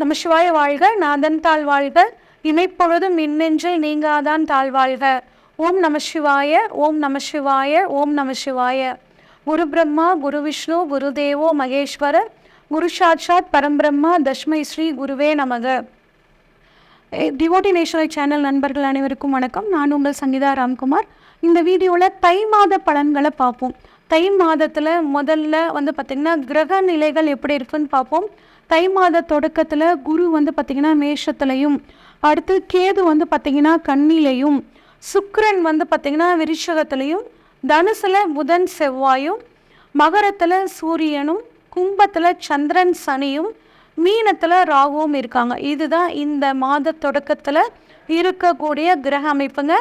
நம்ம சிவாய வாழ்க நாதன் தாழ் வாழ்க. இமைப்பொழுதும் மின்னெஞ்சில் நீங்காதான் தாழ் வாழ்க. ஓம் நம சிவாய ஓம் நம சிவாய ஓம் நம சிவாய குரு பிரம்மா குரு விஷ்ணு குரு தேவோ மகேஸ்வர. குரு சாட்சாத் பரம்பிரம்மா தஷ்மை ஸ்ரீ குருவே நமக. டிவோட்டி நேஷனல் சேனல் நண்பர்கள் அனைவருக்கும் வணக்கம். நான் உங்கள் சங்கீதா ராம்குமார். இந்த வீடியோவில் தை மாத பலன்களை பார்ப்போம். தை மாதத்தில் முதல்ல வந்து பார்த்திங்கன்னா கிரக நிலைகள் எப்படி இருக்குன்னு பார்ப்போம். தை மாத தொடக்கத்தில் குரு வந்து பார்த்திங்கன்னா மேஷத்துலையும் அடுத்து கேது வந்து பார்த்திங்கன்னா கண்ணிலையும் சுக்கரன் வந்து பார்த்திங்கன்னா விருஷகத்துலையும் தனுசில் புதன் செவ்வாயும் மகரத்தில் சூரியனும் கும்பத்தில் சந்திரன் சனியும் மீனத்தில் ராகுவும் இருக்காங்க. இதுதான் இந்த மாத தொடக்கத்தில் இருக்கக்கூடிய கிரக அமைப்புங்க.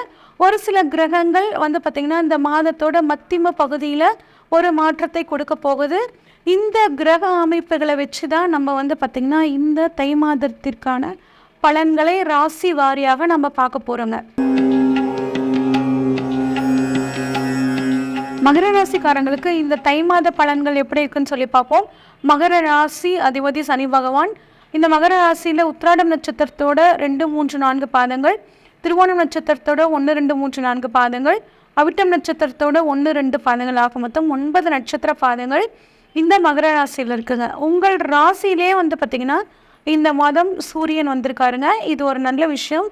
ஒரு சில கிரகங்கள் வந்து பார்த்திங்கன்னா இந்த மாதத்தோட மத்திம பகுதியில் ஒரு மாற்றத்தை கொடுக்க போகுது. இந்த கிரக அமைப்புகளை வச்சு தான் நம்ம வந்து பார்த்திங்கன்னா இந்த தை மாதத்திற்கான பலன்களை ராசி வாரியாக நம்ம பார்க்க போகிறோங்க மகர ராசிக்காரங்களுக்கு இந்த தை மாத பலன்கள் எப்படி இருக்குன்னு சொல்லி பார்ப்போம். மகர ராசி அதிபதி சனி பகவான். இந்த மகர ராசியில் உத்திராடம் நட்சத்திரத்தோட ரெண்டு மூன்று நான்கு பாதங்கள். திருவோணம் நட்சத்திரத்தோட ஒன்று ரெண்டு மூன்று நான்கு பாதங்கள் அவிட்டம் நட்சத்திரத்தோட ஒன்று ரெண்டு பாதங்கள் ஆக மொத்தம் ஒன்பது நட்சத்திர பாதங்கள் இந்த மகர ராசியில் இருக்குங்க. உங்கள் ராசியிலே வந்து பார்த்திங்கன்னா இந்த மாதம் சூரியன் வந்திருக்காருங்க. இது ஒரு நல்ல விஷயம்.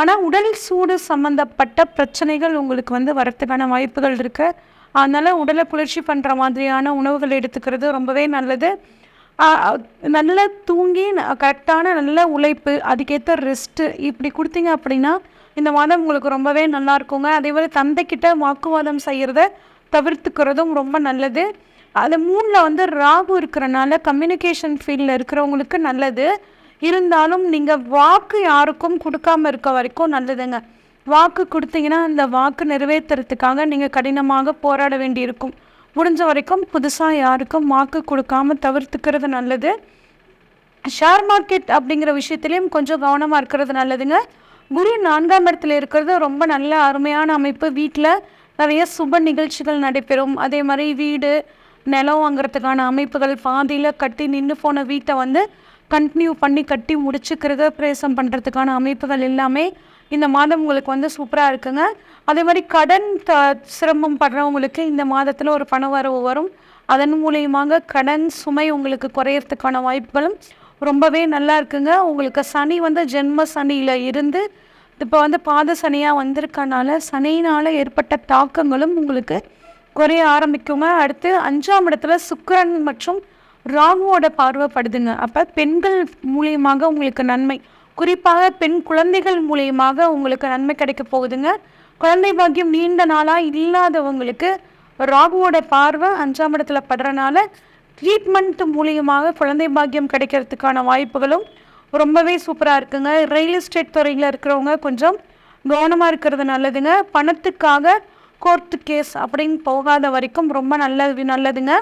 ஆனால் உடல் சூடு சம்மந்தப்பட்ட பிரச்சனைகள் உங்களுக்கு வந்து வரத்துக்கான வாய்ப்புகள் இருக்குது அதனால் உடலை குளிர்ச்சி பண்ணுற மாதிரியான உணவுகள் எடுத்துக்கிறது ரொம்பவே நல்லது. நல்லா தூங்கி கரெக்டான நல்ல உழைப்பு அதுக்கேற்ற ரெஸ்ட்டு இப்படி கொடுத்தீங்க அப்படின்னா இந்த மாதம் உங்களுக்கு ரொம்பவே நல்லா இருக்குங்க. அதே மாதிரி தந்தைக்கிட்ட வாக்குவாதம் செய்கிறத தவிர்த்துக்கிறதும் ரொம்ப நல்லது. அது மூணில் வந்து ராகு இருக்கிறனால கம்யூனிகேஷன் ஃபீல்டில் இருக்கிறவங்களுக்கு நல்லது. இருந்தாலும் நீங்கள் வாக்கு யாருக்கும் கொடுக்காம இருக்க வரைக்கும் நல்லதுங்க. வாக்கு கொடுத்தீங்கன்னா அந்த வாக்கு நிறைவேற்றுறதுக்காக நீங்கள் கடினமாக போராட வேண்டியிருக்கும். முடிஞ்ச வரைக்கும் புதுசாக யாருக்கும் வாக்கு கொடுக்காம தவிர்த்துக்கிறது நல்லது. ஷேர் மார்க்கெட் அப்படிங்கிற விஷயத்துலேயும் கொஞ்சம் கவனமாக இருக்கிறது நல்லதுங்க. குரு நான்காம் இடத்துல இருக்கிறது ரொம்ப நல்ல அருமையான அமைப்பு. வீட்டில் நிறைய சுப நிகழ்ச்சிகள் நடைபெறும். அதே மாதிரி வீடு நிலம் வாங்குறதுக்கான அமைப்புகள் பாதியில் கட்டி நின்று போன வீட்டை வந்து கண்டினியூ பண்ணி கட்டி முடிச்சு பிரேசம் பண்ணுறதுக்கான அமைப்புகள் எல்லாமே இந்த மாதம் உங்களுக்கு வந்து சூப்பராக இருக்குங்க. அதே மாதிரி கடன் த சிரமம் படுறவங்களுக்கு இந்த மாதத்தில் ஒரு பண வரவு வரும். அதன் மூலியமாக கடன் சுமை உங்களுக்கு குறையறதுக்கான வாய்ப்புகளும் ரொம்பவே நல்லா இருக்குங்க. உங்களுக்கு சனி வந்து ஜென்ம சனியில் இருந்து இப்போ வந்து பாத சனியாக வந்திருக்கனால சனியினால் ஏற்பட்ட தாக்கங்களும் உங்களுக்கு குறைய ஆரம்பிக்குங்க. அடுத்து அஞ்சாம் இடத்துல சுக்கரன் மற்றும் ராகுவோட பார்வைப்படுதுங்க அப்போ பெண்கள் மூலியமாக உங்களுக்கு நன்மை குறிப்பாக பெண் குழந்தைகள் மூலியமாக உங்களுக்கு நன்மை கிடைக்க போகுதுங்க. குழந்தை பாக்கியம் நீண்ட நாளாக இல்லாதவங்களுக்கு ராகுவோட பார்வை அஞ்சாம் இடத்துல படுறனால ட்ரீட்மெண்ட் மூலியமாக குழந்தை பாக்கியம் கிடைக்கிறதுக்கான வாய்ப்புகளும் ரொம்பவே சூப்பராக இருக்குங்க. ரியல் எஸ்டேட் துறையில் இருக்கிறவங்க கொஞ்சம் கவனமாக இருக்கிறது நல்லதுங்க. பணத்துக்காக கோர்ட்டு கேஸ் அப்படின்னு போகாத வரைக்கும் ரொம்ப நல்லது நல்லதுங்க.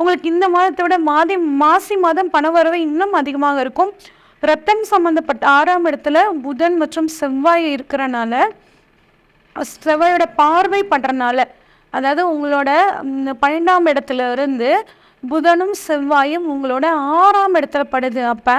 உங்களுக்கு இந்த மாதத்தை விட மாதி மாசி மாதம் பண வரவு இன்னும் அதிகமாக இருக்கும். ரத்தம் சம்மந்தப்பட்ட ஆறாம் இடத்துல புதன் மற்றும் செவ்வாய் இருக்கிறனால செவ்வாயோட பார்வை பண்ணுறனால அதாவது உங்களோட பன்னெண்டாம் இடத்துல இருந்து புதனும் செவ்வாயும் உங்களோட ஆறாம் இடத்துல படுது. அப்போ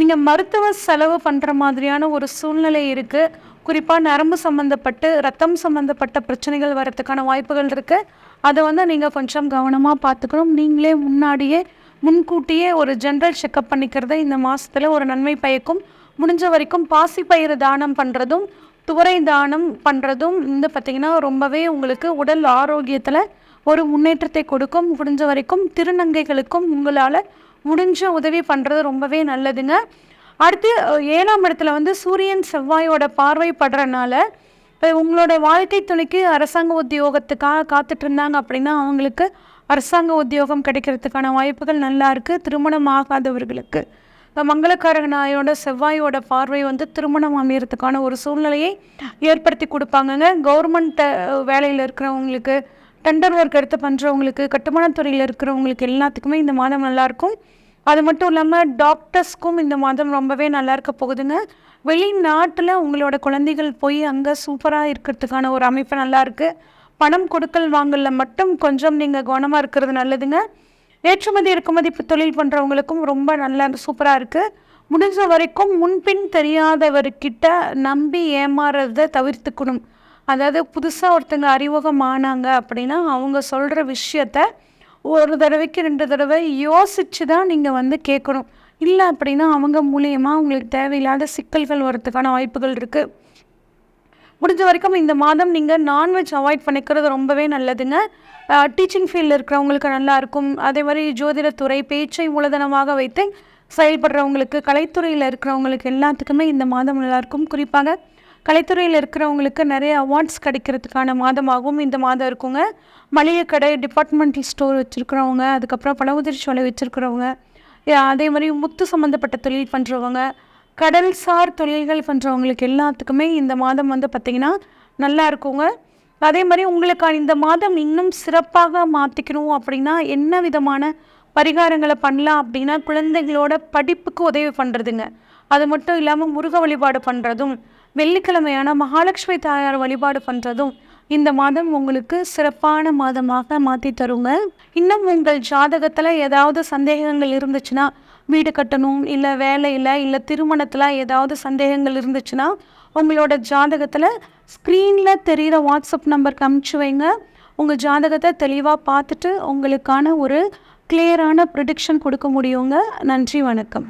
நீங்கள் மருத்துவ செலவு பண்ணுற மாதிரியான ஒரு சூழ்நிலை இருக்குது குறிப்பாக நரம்பு சம்மந்தப்பட்டு ரத்தம் சம்மந்தப்பட்ட பிரச்சனைகள் வரத்துக்கான வாய்ப்புகள் இருக்குது அதை வந்து நீங்கள் கொஞ்சம் கவனமாக பார்த்துக்கணும். நீங்களே முன்னாடியே முன்கூட்டியே ஒரு ஜென்ரல் செக்கப் பண்ணிக்கிறது இந்த மாதத்தில் ஒரு நன்மை பயக்கும். முடிஞ்ச வரைக்கும் பாசி பயிறு தானம் பண்ணுறதும் துவரை தானம் பண்ணுறதும் இந்த பார்த்திங்கன்னா ரொம்பவே உங்களுக்கு உடல் ஆரோக்கியத்தில் ஒரு முன்னேற்றத்தை கொடுக்கும். முடிஞ்ச வரைக்கும் திருநங்கைகளுக்கும் உங்களால் முடிஞ்ச உதவி பண்ணுறது ரொம்பவே நல்லதுங்க. அடுத்து ஏழாம் இடத்துல வந்து சூரியன் செவ்வாயோட பார்வை படுறனால இப்போ உங்களோட வாழ்க்கை துணைக்கு அரசாங்க உத்தியோகத்துக்காக காத்துட்டு இருந்தாங்க அப்படின்னா அவங்களுக்கு அரசாங்க உத்தியோகம் கிடைக்கிறதுக்கான வாய்ப்புகள் நல்லா இருக்குது திருமணம் ஆகாதவர்களுக்கு. மங்களக்காரகனாயோட செவ்வாயோட பார்வை வந்து திருமணம் அமையறதுக்கான ஒரு சூழ்நிலையை ஏற்படுத்தி கொடுப்பாங்கங்க. கவர்மெண்ட் வேலையில் இருக்கிறவங்களுக்கு டெண்டர் ஒர்க் எடுத்து பண்ணுறவங்களுக்கு கட்டுமானத்துறையில் இருக்கிறவங்களுக்கு எல்லாத்துக்குமே இந்த மாதம் நல்லாயிருக்கும் அது மட்டும் இல்லாமல் டாக்டர்ஸ்க்கும் இந்த மாதம் ரொம்பவே நல்லா இருக்க போகுதுங்க. வெளிநாட்டில் உங்களோட குழந்தைகள் போய் அங்கே சூப்பராக இருக்கிறதுக்கான ஒரு அமைப்பு நல்லா இருக்குது பணம் கொடுக்கல் வாங்கல மட்டும் கொஞ்சம் நீங்கள் கவனமாக இருக்கிறது நல்லதுங்க. ஏற்றுமதி இறக்குமதி தொழில் பண்ணுறவங்களுக்கும் ரொம்ப நல்ல சூப்பராக இருக்குது முடிஞ்ச வரைக்கும் முன்பின் தெரியாதவர்கிட்ட நம்பி ஏமாறுறத தவிர்த்துக்கணும். அதாவது புதுசாக ஒருத்தங்க அறிமுகம் ஆனாங்க அப்படின்னா அவங்க சொல்கிற விஷயத்த ஒரு தடவைக்கு ரெண்டு தடவை யோசித்து தான் நீங்கள் வந்து கேட்கணும். இல்லை அப்படின்னா அவங்க மூலியமாக உங்களுக்கு தேவையில்லாத சிக்கல்கள் வரத்துக்கான வாய்ப்புகள் இருக்குது முடிஞ்ச வரைக்கும் இந்த மாதம் நீங்கள் நான்வெஜ் அவாய்ட் பண்ணிக்கிறது ரொம்பவே நல்லதுங்க. டீச்சிங் ஃபீல்டில் இருக்கிறவங்களுக்கு நல்லாயிருக்கும் அதே மாதிரி ஜோதிடத்துறை பேச்சை மூலதனமாக வைத்து செயல்படுறவங்களுக்கு கலைத்துறையில் இருக்கிறவங்களுக்கு எல்லாத்துக்குமே இந்த மாதம் நல்லாயிருக்கும் குறிப்பாக கலைத்துறையில் இருக்கிறவங்களுக்கு நிறைய அவார்ட்ஸ் கிடைக்கிறதுக்கான மாதமாகவும் இந்த மாதம் இருக்குங்க. மளிகை கடை டிபார்ட்மெண்டல் ஸ்டோர் வச்சுருக்கிறவங்க அதுக்கப்புறம் பழமுதிர் சோலை வச்சுருக்கிறவங்க அதே மாதிரி முத்து சம்மந்தப்பட்ட தொழில் பண்ணுறவங்க கடல்சார் தொழில்கள் பண்ணுறவங்களுக்கு எல்லாத்துக்குமே இந்த மாதம் வந்து பார்த்திங்கன்னா நல்லா இருக்குங்க. அதே மாதிரி உங்களுக்கான இந்த மாதம் இன்னும் சிறப்பாக மாற்றிக்கணும் அப்படின்னா என்ன விதமான பரிகாரங்களை பண்ணலாம் அப்படின்னா குழந்தைகளோட படிப்புக்கு உதவி பண்ணுறதுங்க அது மட்டும் இல்லாமல் முருக வழிபாடு பண்ணுறதும் வெள்ளிக்கிழமையான மகாலட்சுமி தாயார் வழிபாடு பண்ணுறதும் இந்த மாதம் உங்களுக்கு சிறப்பான மாதமாக மாற்றி தருங்க. இன்னும் உங்கள் ஜாதகத்தில் ஏதாவது சந்தேகங்கள் இருந்துச்சுன்னா வீடு கட்டணும் இல்லை வேலையில் இல்லை திருமணத்தில் ஏதாவது சந்தேகங்கள் இருந்துச்சுன்னா உங்களோட ஜாதகத்தில் ஸ்க்ரீனில் தெரிகிற வாட்ஸ்அப் நம்பருக்கு அமுச்சு வைங்க. உங்கள் ஜாதகத்தை தெளிவாக பார்த்துட்டு உங்களுக்கான ஒரு கிளியரான ப்ரிடிக்ஷன் கொடுக்க முடியுங்க. நன்றி வணக்கம்.